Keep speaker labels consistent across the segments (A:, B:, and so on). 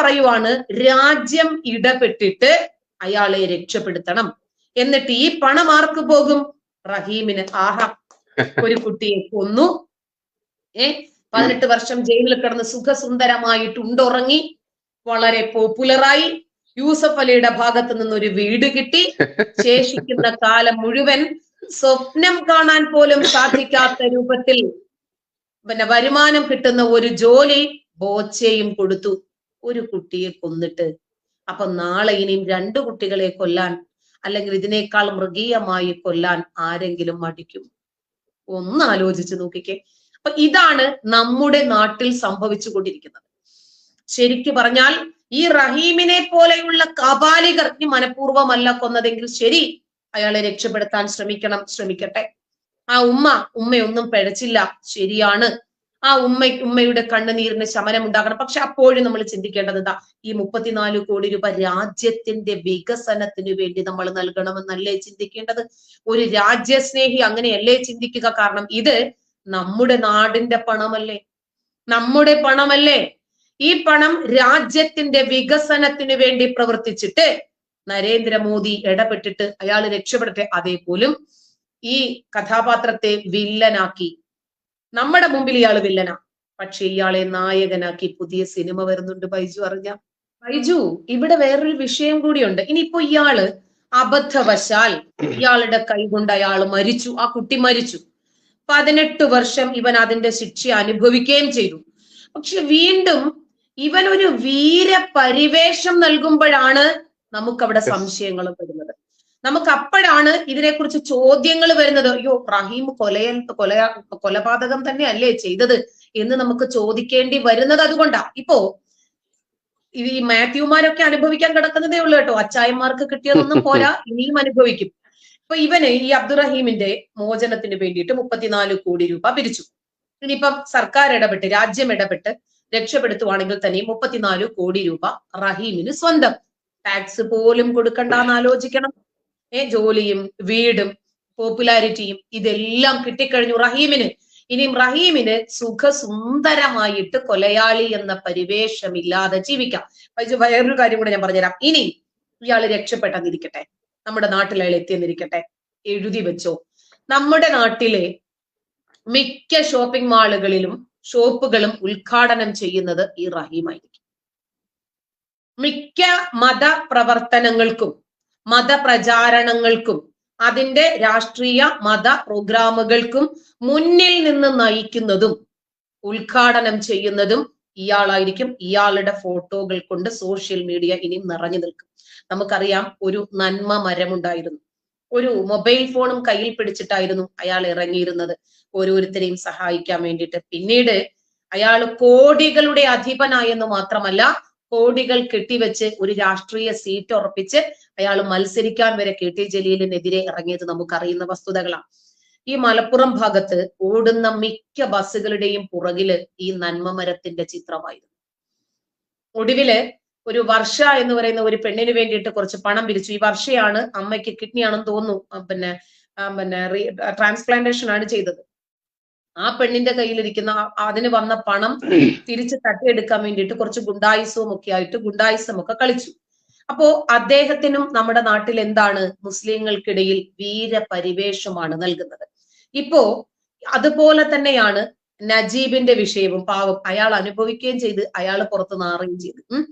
A: പറയുവാണ് രാജ്യം ഇടപെട്ടിട്ട് അയാളെ രക്ഷപ്പെടുത്തണം. എന്നിട്ട് ഈ പണം ആർക്ക് പോകും? റഹീമിന്. ആഹാ ഒരു കുട്ടിയെ കൊന്നു. ഏ പതിനെട്ട് വർഷം ജയിലിൽ കിടന്ന് സുഖസുന്ദരമായിട്ട് ഉണ്ടുറങ്ങി വളരെ പോപ്പുലറായി. യൂസഫ് അലിയുടെ ഭാഗത്ത് നിന്ന് ഒരു വീട് കിട്ടി. ശേഷിക്കുന്ന കാലം മുഴുവൻ സ്വപ്നം കാണാൻ പോലും സാധിക്കാത്ത രൂപത്തിൽ പിന്നെ വരുമാനം കിട്ടുന്ന ഒരു ജോലി ബോച്ചയും കൊടുത്തു. ഒരു കുട്ടിയെ കൊന്നിട്ട് അപ്പൊ നാളെ ഇനിയും രണ്ടു കുട്ടികളെ കൊല്ലാൻ അല്ലെങ്കിൽ ഇതിനേക്കാൾ മൃഗീയമായി കൊല്ലാൻ ആരെങ്കിലും മടിക്കും? ഒന്ന് ആലോചിച്ച് നോക്കിക്കേ. അപ്പൊ ഇതാണ് നമ്മുടെ നാട്ടിൽ സംഭവിച്ചുകൊണ്ടിരിക്കുന്നത്. ശരിക്കു പറഞ്ഞാൽ ഈ റഹീമിനെ പോലെയുള്ള കപാലികർ ഇനി മനഃപൂർവമല്ല കൊന്നതെങ്കിൽ ശരി അയാളെ രക്ഷപ്പെടുത്താൻ ശ്രമിക്കണം ശ്രമിക്കട്ടെ. ആ ഉമ്മ ഉമ്മയൊന്നും പിഴച്ചില്ല ശരിയാണ്. ആ ഉമ്മ ഉമ്മയുടെ കണ്ണുനീരിന് ശമനം ഉണ്ടാകണം. പക്ഷെ അപ്പോഴും നമ്മൾ ചിന്തിക്കേണ്ടത് എന്താ? ഈ മുപ്പത്തിനാല് കോടി രൂപ രാജ്യത്തിന്റെ വികസനത്തിന് വേണ്ടി നമ്മൾ നൽകണമെന്നല്ലേ ചിന്തിക്കേണ്ടത്? ഒരു രാജ്യസ്നേഹി അങ്ങനെയല്ലേ ചിന്തിക്കുക? കാരണം ഇത് നമ്മുടെ നാടിന്റെ പണമല്ലേ? നമ്മുടെ പണമല്ലേ? ഈ പണം രാജ്യത്തിന്റെ വികസനത്തിന് വേണ്ടി പ്രവർത്തിച്ചിട്ട് നരേന്ദ്രമോദി ഇടപെട്ടിട്ട് അയാൾ രക്ഷപ്പെടട്ടെ. അതേപോലും ഈ കഥാപാത്രത്തെ വില്ലനാക്കി നമ്മുടെ മുമ്പിൽ ഇയാൾ വില്ലനാ. പക്ഷെ ഇയാളെ നായകനാക്കി പുതിയ സിനിമ വരുന്നുണ്ട് ബൈജു അറിഞ്ഞ? ബൈജു ഇവിടെ വേറൊരു വിഷയം കൂടിയുണ്ട്. ഇനിയിപ്പോ ഇയാൾ അബദ്ധവശാൽ ഇയാളുടെ കൈകൊണ്ട് അയാൾ മരിച്ചു. ആ കുട്ടി മരിച്ചു. പതിനെട്ട് വർഷം ഇവൻ അതിന്റെ ശിക്ഷ അനുഭവിക്കുകയും ചെയ്തു. പക്ഷെ വീണ്ടും ഇവൻ ഒരു വീര പരിവേഷം നൽകുമ്പോഴാണ് നമുക്കവിടെ സംശയങ്ങൾ വരുന്നത്. നമുക്ക് അപ്പോഴാണ് ഇതിനെക്കുറിച്ച് ചോദ്യങ്ങൾ വരുന്നത്. അയ്യോ റഹീം കൊല കൊല കൊലപാതകം തന്നെ അല്ലേ ചെയ്തത് എന്ന് നമുക്ക് ചോദിക്കേണ്ടി വരുന്നത് അതുകൊണ്ടാ. ഇപ്പോ ഈ മാത്യുമാരൊക്കെ അനുഭവിക്കാൻ കിടക്കുന്നതേ ഉള്ളൂ കേട്ടോ. അച്ചായന്മാർക്ക് കിട്ടിയതൊന്നും പോരാ ഇനിയും അനുഭവിക്കും. ഇപ്പൊ ഇവന് ഈ അബ്ദുറഹീമിന്റെ മോചനത്തിന് വേണ്ടിയിട്ട് മുപ്പത്തിനാല് കോടി രൂപ പിരിച്ചു. ഇനിയിപ്പം സർക്കാർ ഇടപെട്ട് രാജ്യം ഇടപെട്ട് രക്ഷപ്പെടുത്തുവാണെങ്കിൽ തന്നെ മുപ്പത്തിനാല് കോടി രൂപ റഹീമിന് സ്വന്തം. ടാക്സ് പോലും കൊടുക്കണ്ടെന്ന് ആലോചിക്കണം. ജോലിയും വീടും പോപ്പുലാരിറ്റിയും ഇതെല്ലാം കിട്ടിക്കഴിഞ്ഞു റഹീമിന്. ഇനിയും റഹീമിന് സുഖസുന്ദരമായിട്ട് കൊലയാളി എന്ന പരിവേഷമില്ലാതെ ജീവിക്കാം. വേറൊരു കാര്യം കൂടെ ഞാൻ പറഞ്ഞുതരാം. ഇനി ഇയാൾ രക്ഷപ്പെട്ടെന്നിരിക്കട്ടെ നമ്മുടെ നാട്ടിൽ അയാൾ എത്തിയെന്നിരിക്കട്ടെ എഴുതി വെച്ചോ. നമ്മുടെ നാട്ടിലെ മിക്ക ഷോപ്പിംഗ് മാളുകളിലും ഷോപ്പുകളും ഉദ്ഘാടനം ചെയ്യുന്നത് ഈ റഹീമായിരിക്കും. മിക്ക മത പ്രവർത്തനങ്ങൾക്കും മതപ്രചാരണങ്ങൾക്കും അതിന്റെ രാഷ്ട്രീയ മത പ്രോഗ്രാമുകൾക്കും മുന്നിൽ നിന്ന് നയിക്കുന്നതും ഉദ്ഘാടനം ചെയ്യുന്നതും ഇയാളായിരിക്കും. ഇയാളുടെ ഫോട്ടോകൾ കൊണ്ട് സോഷ്യൽ മീഡിയ ഇനി നിറഞ്ഞു നിൽക്കും. നമുക്കറിയാം ഒരു നന്മ മരമുണ്ടായിരുന്നു. ഒരു മൊബൈൽ ഫോണും കയ്യിൽ പിടിച്ചിട്ടായിരുന്നു അയാൾ ഇറങ്ങിയിരുന്നത്. ഓരോരുത്തരെയും സഹായിക്കാൻ വേണ്ടിയിട്ട്. പിന്നീട് അയാൾ കോടികളുടെ അധിപനായെന്ന് മാത്രമല്ല കോടികൾ കെട്ടിവെച്ച് ഒരു രാഷ്ട്രീയ സീറ്റ് ഉറപ്പിച്ച് അയാൾ മത്സരിക്കാൻ വരെ കെ ടി ജലീലിനെതിരെ ഇറങ്ങിയത് നമുക്കറിയുന്ന വസ്തുതകളാണ്. ഈ മലപ്പുറം ഭാഗത്ത് ഓടുന്ന മിക്ക ബസ്സുകളുടെയും പുറകിൽ ഈ നന്മമരത്തിന്റെ ചിത്രമായിരുന്നു. ഒടുവിൽ ഒരു വർഷ എന്ന് പറയുന്ന ഒരു പെണ്ണിന് വേണ്ടിയിട്ട് കുറച്ച് പണം പിരിച്ചു ഈ വർഷയാണ് അമ്മയ്ക്ക് കിഡ്നിയാണെന്ന് തോന്നുന്നു. പിന്നെ പിന്നെ ട്രാൻസ്പ്ലാന്റേഷൻ ആണ് ചെയ്തത്. ആ പെണ്ണിന്റെ കയ്യിലിരിക്കുന്ന അതിന് വന്ന പണം തിരിച്ച് തട്ടിയെടുക്കാൻ വേണ്ടിയിട്ട് കുറച്ച് ഗുണ്ടായുസവും ഒക്കെ ആയിട്ട് ഗുണ്ടായുസം ഒക്കെ കളിച്ചു. അപ്പോ അദ്ദേഹത്തിനും നമ്മുടെ നാട്ടിൽ എന്താണ് മുസ്ലിങ്ങൾക്കിടയിൽ വീരപരിവേഷമാണ് നൽകുന്നത്. ഇപ്പോ അതുപോലെ തന്നെയാണ് നജീബിന്റെ വിഷയവും പാവം. അയാൾ അനുഭവിക്കുകയും ചെയ്ത് അയാൾ പുറത്തു നാറുകയും ചെയ്ത്.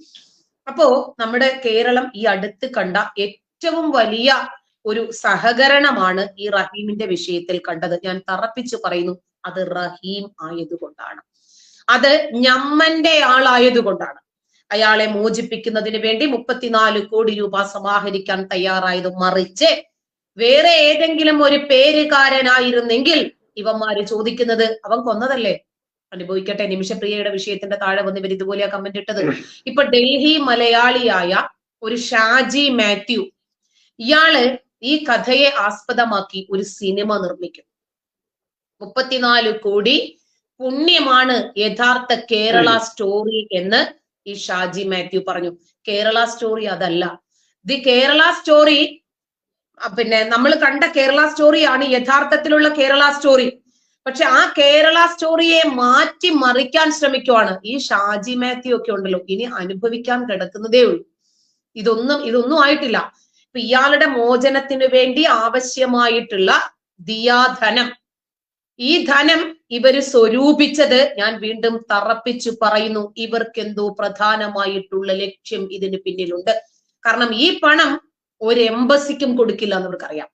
A: അപ്പോ നമ്മുടെ കേരളം ഈ അടുത്ത് കണ്ട ഏറ്റവും വലിയ ഒരു സഹകരണമാണ് ഈ റഹീമിന്റെ വിഷയത്തിൽ കണ്ടത്. ഞാൻ തറപ്പിച്ചു പറയുന്നു. അത് റഹീം ആയതുകൊണ്ടാണ്. അത് ഞമ്മന്റെ ആളായതുകൊണ്ടാണ്. അയാളെ മോചിപ്പിക്കുന്നതിന് വേണ്ടി മുപ്പത്തിനാല് കോടി രൂപ സമാഹരിക്കാൻ തയ്യാറായത് മറിച്ച് വേറെ ഏതെങ്കിലും ഒരു പേരുകാരനായിരുന്നെങ്കിൽ ഇവന്മാര് ചോദിക്കുന്നത് അവൻ കൊന്നതല്ലേ? അനുഭവിക്കട്ടെ നിമിഷപ്രിയയുടെ വിഷയത്തിന്റെ താഴെ വന്ന് ഇവർ ഇതുപോലെയാ കമന്റ് ഇട്ടത്. ഇപ്പൊ ഡൽഹി മലയാളിയായ ഒരു ഷാജി മാത്യു ഇയാൾ ഈ കഥയെ ആസ്പദമാക്കി ഒരു സിനിമ നിർമ്മിക്കും മുപ്പത്തിനാല് കോടി പുണ്യമാണ് യഥാർത്ഥ കേരള സ്റ്റോറി എന്ന് ഈ ഷാജി മാത്യു പറഞ്ഞു. കേരള സ്റ്റോറി അതല്ല. ദി കേരള സ്റ്റോറി പിന്നെ നമ്മൾ കണ്ട കേരള സ്റ്റോറിയാണ് യഥാർത്ഥത്തിലുള്ള കേരള സ്റ്റോറി പക്ഷെ ആ കേരള സ്റ്റോറിയെ മാറ്റി മറിക്കാൻ ശ്രമിക്കുവാണ് ഈ ഷാജി മാത്യു ഒക്കെ ഉണ്ടല്ലോ. ഇനി അനുഭവിക്കാൻ കിടക്കുന്നതേ ഉള്ളൂ. ഇതൊന്നും ഇതൊന്നും ആയിട്ടില്ല. ഇപ്പൊ ഇയാളുടെ മോചനത്തിന് വേണ്ടി ആവശ്യമായിട്ടുള്ള ദിയാധനം ഈ ധനം ഇവർ സ്വരൂപിച്ചത് ഞാൻ വീണ്ടും തറപ്പിച്ചു പറയുന്നു. ഇവർക്കെന്തോ പ്രധാനമായിട്ടുള്ള ലക്ഷ്യം ഇതിന് പിന്നിലുണ്ട്. കാരണം ഈ പണം ഒരു എംബസിക്കും കൊടുക്കില്ല എന്ന് ഇവർക്കറിയാം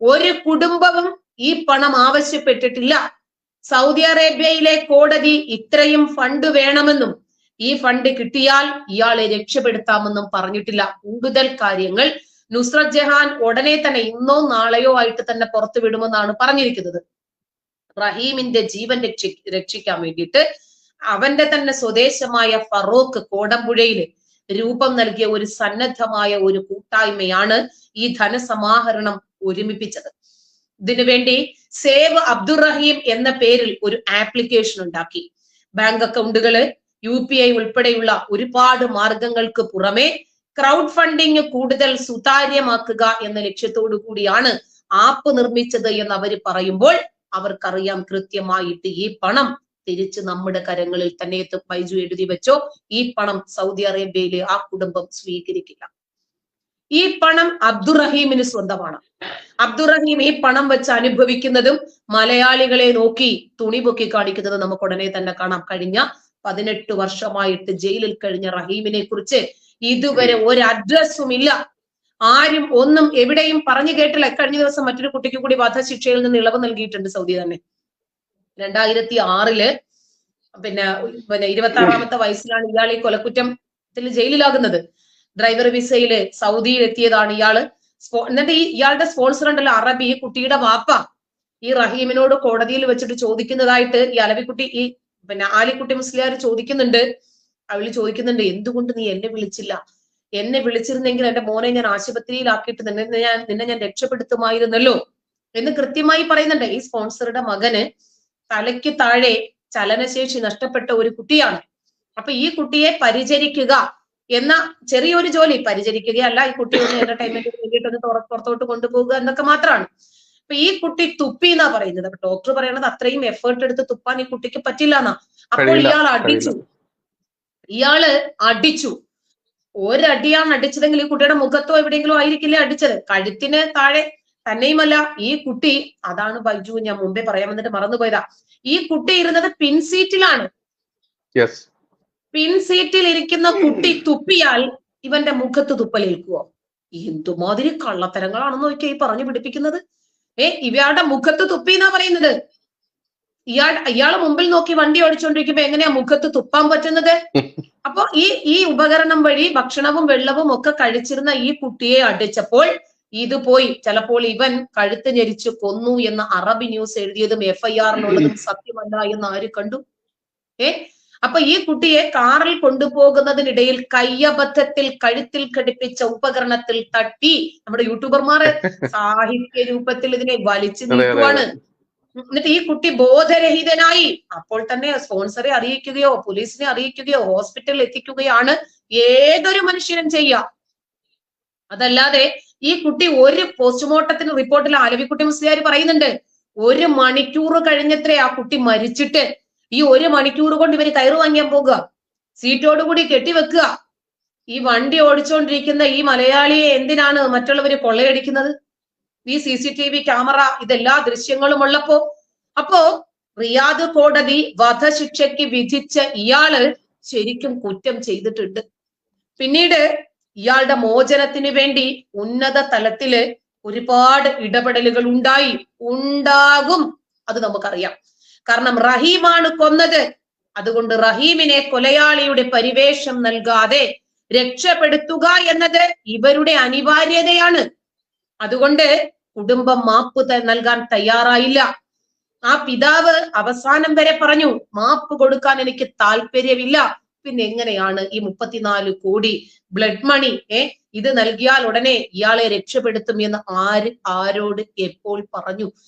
A: ഒരു കുടുംബവും ഈ പണം ആവശ്യപ്പെട്ടിട്ടില്ല. സൗദി അറേബ്യയിലെ കോടതി ഇത്രയും ഫണ്ട് വേണമെന്നും ഈ ഫണ്ട് കിട്ടിയാൽ ഇയാളെ രക്ഷപ്പെടുത്താമെന്നും പറഞ്ഞിട്ടില്ല. കൂടുതൽ കാര്യങ്ങൾ നുസ്രത് ജഹാൻ ഉടനെ തന്നെ ഇന്നോ നാളെയോ ആയിട്ട് തന്നെ പുറത്തു വിടുമെന്നാണ് പറഞ്ഞിരിക്കുന്നത്. റഹീമിന്റെ ജീവൻ രക്ഷി രക്ഷിക്കാൻ വേണ്ടിയിട്ട് അവന്റെ തന്നെ സ്വദേശമായ ഫറോക്ക് കോടമ്പുഴയിൽ രൂപം നൽകിയ ഒരു സന്നദ്ധമായ ഒരു കൂട്ടായ്മയാണ് ഈ ധനസമാഹരണം ഒരുമിപ്പിച്ചത്. ഇതിനു വേണ്ടി സേവ് അബ്ദുറഹീം എന്ന പേരിൽ ഒരു ആപ്ലിക്കേഷൻ ഉണ്ടാക്കി. ബാങ്ക് അക്കൗണ്ടുകൾ യു പി ഐ ഉൾപ്പെടെയുള്ള ഒരുപാട് മാർഗങ്ങൾക്ക് പുറമെ ക്രൗഡ് ഫണ്ടിങ് കൂടുതൽ സുതാര്യമാക്കുക എന്ന ലക്ഷ്യത്തോടു കൂടിയാണ് ആപ്പ് നിർമ്മിച്ചത് എന്ന് അവർ പറയുമ്പോൾ അവർക്കറിയാം കൃത്യമായിട്ട് ഈ പണം തിരിച്ച് നമ്മുടെ കരങ്ങളിൽ തന്നെ എത്തും ബൈജു എഴുതി വെച്ചോ. ഈ പണം സൗദി അറേബ്യയിലെ ആ കുടുംബം സ്വീകരിക്കില്ല. ഈ പണം അബ്ദുറഹീമിന് സ്വന്തമാണ്. അബ്ദുറഹീം ഈ പണം വെച്ച് അനുഭവിക്കുന്നതും മലയാളികളെ നോക്കി തുണി പൊക്കി കാണിക്കുന്നതും നമുക്ക് ഉടനെ തന്നെ കാണാം. കഴിഞ്ഞ പതിനെട്ട് വർഷമായിട്ട് ജയിലിൽ കഴിഞ്ഞ റഹീമിനെ കുറിച്ച് ഇതുവരെ ഒരു അഡ്രസ്സും ഇല്ല. ആരും ഒന്നും എവിടെയും പറഞ്ഞു കേട്ടില്ല. കഴിഞ്ഞ ദിവസം മറ്റൊരു കുട്ടിക്ക് കൂടി വധശിക്ഷയിൽ നിന്ന് ഇളവ് നൽകിയിട്ടുണ്ട് സൗദി തന്നെ. രണ്ടായിരത്തി ആറിൽ പിന്നെ പിന്നെ ഇരുപത്തി ആറാമത്തെ വയസ്സിലാണ് ഇയാൾ ഈ കൊലക്കുറ്റത്തിൽ ജയിലിലാകുന്നത്. ഡ്രൈവർ വിസയിൽ സൗദിയിൽ എത്തിയതാണ് ഇയാൾ എന്നിട്ട് ഈ ഇയാളുടെ സ്പോൺസർ ഉണ്ടല്ലോ അറബി കുട്ടിയുടെ വാപ്പ. ഈ റഹീമിനോട് കോടതിയിൽ വെച്ചിട്ട് ചോദിക്കുന്നതായിട്ട് ഈ അലവിക്കുട്ടി ഈ പിന്നെ ആലിക്കുട്ടി മുസ്ലിയാർ ചോദിക്കുന്നുണ്ട്. അവൾ ചോദിക്കുന്നുണ്ട് എന്തുകൊണ്ട് നീ എന്നെ വിളിച്ചില്ല? എന്നെ വിളിച്ചിരുന്നെങ്കിൽ എന്റെ മോനെ ഞാൻ ആശുപത്രിയിലാക്കിയിട്ട് നിന്നെ ഞാൻ നിന്നെ ഞാൻ രക്ഷപ്പെടുത്തുമായിരുന്നല്ലോ എന്ന് കൃത്യമായി പറയുന്നുണ്ട്. ഈ സ്പോൺസറുടെ മകന് തലയ്ക്ക് താഴെ ചലനശേഷി നഷ്ടപ്പെട്ട ഒരു കുട്ടിയാണ്. അപ്പൊ ഈ കുട്ടിയെ പരിചരിക്കുക എന്ന ചെറിയൊരു ജോലി. പരിചരിക്കുകയല്ല ഈ കുട്ടിയെ ഒന്ന് എന്റർടൈൻമെന്റിന് വേണ്ടിയിട്ട് ഒന്ന് പുറത്തോട്ട് കൊണ്ടുപോകുക എന്നൊക്കെ മാത്രമാണ്. അപ്പൊ ഈ കുട്ടി തുപ്പി എന്നാ പറയുന്നത്? അപ്പൊ ഡോക്ടർ പറയണത് അത്രയും എഫേർട്ട് എടുത്ത് തുപ്പാൻ ഈ കുട്ടിക്ക് പറ്റില്ല എന്നാ. അപ്പോൾ ഇയാൾ അടിച്ചു. ഇയാൾ അടിച്ചു. ഒരടിയാണ് അടിച്ചതെങ്കിൽ ഈ കുട്ടിയുടെ മുഖത്തോ എവിടെയെങ്കിലും ആയിരിക്കില്ലേ അടിച്ചത്? കഴുത്തിന് താഴെ തന്നെയുമല്ല. ഈ കുട്ടി അതാണ് ബൈജു ഞാൻ മുമ്പേ പറയാൻ വന്നിട്ട് മറന്നുപോയതാ. ഈ കുട്ടി ഇരുന്നത് പിൻസീറ്റിലാണ് പിൻസീറ്റിൽ ഇരിക്കുന്ന കുട്ടി തുപ്പിയാൽ ഇവന്റെ മുഖത്ത് തുപ്പലേൽക്കുവോ എന്തുമാതിരി കള്ളത്തരങ്ങളാണെന്ന് നോക്കിയാ ഈ പറഞ്ഞു പിടിപ്പിക്കുന്നത്? ഏ ഇവയാളുടെ മുഖത്ത് തുപ്പി എന്നാ പറയുന്നത്? ഇയാൾ ഇയാളെ മുമ്പിൽ നോക്കി വണ്ടി ഓടിച്ചോണ്ടിരിക്കുമ്പോ എങ്ങനെയാ മുഖത്ത് തുപ്പാൻ പറ്റുന്നത്? അപ്പൊ ഈ ഈ ഉപകരണം വഴി ഭക്ഷണവും വെള്ളവും ഒക്കെ കഴിച്ചിരുന്ന ഈ കുട്ടിയെ അടിച്ചപ്പോൾ ഇത് പോയി. ചിലപ്പോൾ ഇവൻ കഴുത്ത് ഞെരിച്ച് കൊന്നു എന്ന് അറബി ന്യൂസ് എഴുതിയതും എഫ് ഐ ആറിനുള്ളതും സത്യമല്ല എന്ന് ആര് കണ്ടു? ഏ? അപ്പൊ ഈ കുട്ടിയെ കാറിൽ കൊണ്ടുപോകുന്നതിനിടയിൽ കയ്യബദ്ധത്തിൽ കഴുത്തിൽ ഘടിപ്പിച്ച ഉപകരണത്തിൽ തട്ടി നമ്മുടെ യൂട്യൂബർമാർ സാഹിത്യ രൂപത്തിൽ ഇതിനെ വലിച്ചു നീക്കുവാണ്. എന്നിട്ട് ഈ കുട്ടി ബോധരഹിതനായി. അപ്പോൾ തന്നെ സ്പോൺസറെ അറിയിക്കുകയോ പോലീസിനെ അറിയിക്കുകയോ ഹോസ്പിറ്റലിൽ എത്തിക്കുകയാണ് ഏതൊരു മനുഷ്യനും ചെയ്യുക. അതല്ലാതെ ഈ കുട്ടി ഒരു പോസ്റ്റ്മോർട്ടത്തിന് റിപ്പോർട്ടിൽ ആലവിക്കുട്ടി മുസ്ലിയാർ പറയുന്നുണ്ട് ഒരു മണിക്കൂർ കഴിഞ്ഞത്രേ ആ കുട്ടി മരിച്ചിട്ട് ഈ ഒരു മണിക്കൂർ കൊണ്ട് ഇവർ കയറു വാങ്ങിയാൻ പോകുക സീറ്റോട് കൂടി കെട്ടിവെക്കുക ഈ വണ്ടി ഓടിച്ചുകൊണ്ടിരിക്കുന്ന ഈ മലയാളിയെ എന്തിനാണ് മറ്റുള്ളവര് കൊള്ളയടിക്കുന്നത്? ഈ C C T V camera ഇതെല്ലാ ദൃശ്യങ്ങളും ഉള്ളപ്പോ അപ്പോ റിയാദ് കോടതി വധശിക്ഷയ്ക്ക് വിധിച്ച ഇയാൾ ശരിക്കും കുറ്റം ചെയ്തിട്ടുണ്ട്. പിന്നീട് ഇയാളുടെ മോചനത്തിന് വേണ്ടി ഉന്നത തലത്തിൽ ഒരുപാട് ഇടപെടലുകൾ ഉണ്ടായി ഉണ്ടാകും അത് നമുക്കറിയാം. കാരണം റഹീമാണ് കൊന്നത്. അതുകൊണ്ട് റഹീമിനെ കൊലയാളിയുടെ പരിവേഷം നൽകാതെ രക്ഷപ്പെടുത്തുക എന്നത് ഇവരുടെ അനിവാര്യതയാണ്. അതുകൊണ്ട് കുടുംബം മാപ്പ് നൽകാൻ തയ്യാറായില്ല. ആ പിതാവ് അവസാനം വരെ പറഞ്ഞു മാപ്പ് കൊടുക്കാൻ എനിക്ക് താല്പര്യമില്ല പിന്നെ എങ്ങനെയാണ് ഈ മുപ്പത്തിനാല് കോടി ബ്ലഡ് മണി ഏ? ഇത് നൽകിയാൽ ഉടനെ ഇയാളെ രക്ഷപ്പെടുത്തും എന്ന് ആര് ആരോട് എപ്പോൾ പറഞ്ഞു?